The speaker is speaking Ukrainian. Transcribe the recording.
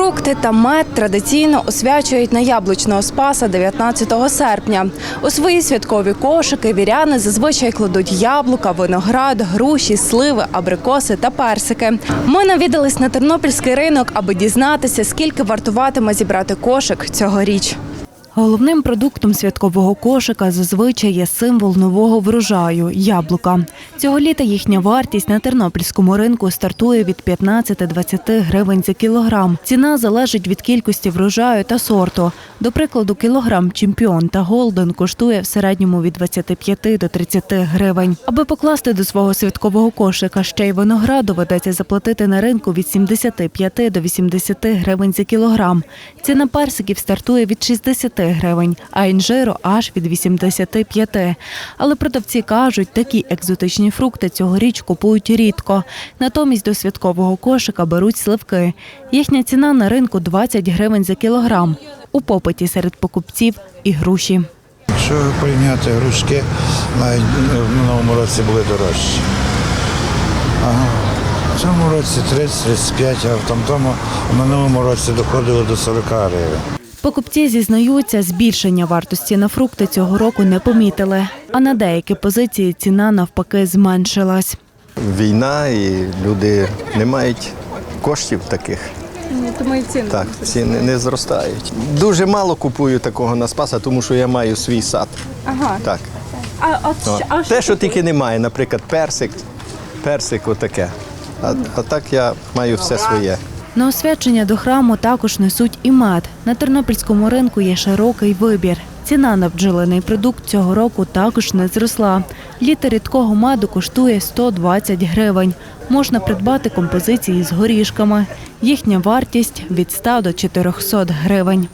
Фрукти та мед традиційно освячують на яблучного спаса 19 серпня. У свої святкові кошики віряни зазвичай кладуть яблука, виноград, груші, сливи, абрикоси та персики. Ми навідались на тернопільський ринок, аби дізнатися, скільки вартуватиме зібрати кошик цьогоріч. Головним продуктом святкового кошика зазвичай є символ нового врожаю яблука. Цього літа їхня вартість на тернопільському ринку стартує від 15-20 гривень за кілограм. Ціна залежить від кількості врожаю та сорту. До прикладу, кілограм чемпіон та голден коштує в середньому від 25 до 30 гривень. Аби покласти до свого святкового кошика ще й виноград, доведеться заплатити на ринку від 75 до 80 гривень за кілограм. Ціна персиків стартує від 60 гривень, а інжиру аж від 85. Але продавці кажуть, такі екзотичні фрукти цьогоріч купують рідко. Натомість до святкового кошика беруть сливки. Їхня ціна на ринку 20 гривень за кілограм. У попиті серед покупців і груші. Якщо порівняти грушки, навіть в минулому році були дорожчі. В цьому році 30-35, а в тому в минулому році доходило до 40 гривень. Покупці зізнаються, збільшення вартості на фрукти цього року не помітили, а на деякі позиції ціна навпаки зменшилась. Війна і люди не мають коштів таких. Тому і ціни. Так, ціни не зростають. Дуже мало купую такого на спаса, тому що я маю свій сад. Ага. Так. А, от, О. Те, що тільки немає, наприклад, персик, персик отаке. А, а так я маю все своє. На освячення до храму також несуть і мед. На тернопільському ринку є широкий вибір. Ціна на бджолиний продукт цього року також не зросла. Літер рідкого меду коштує 120 гривень. Можна придбати композиції з горішками. Їхня вартість від 100 до 400 гривень.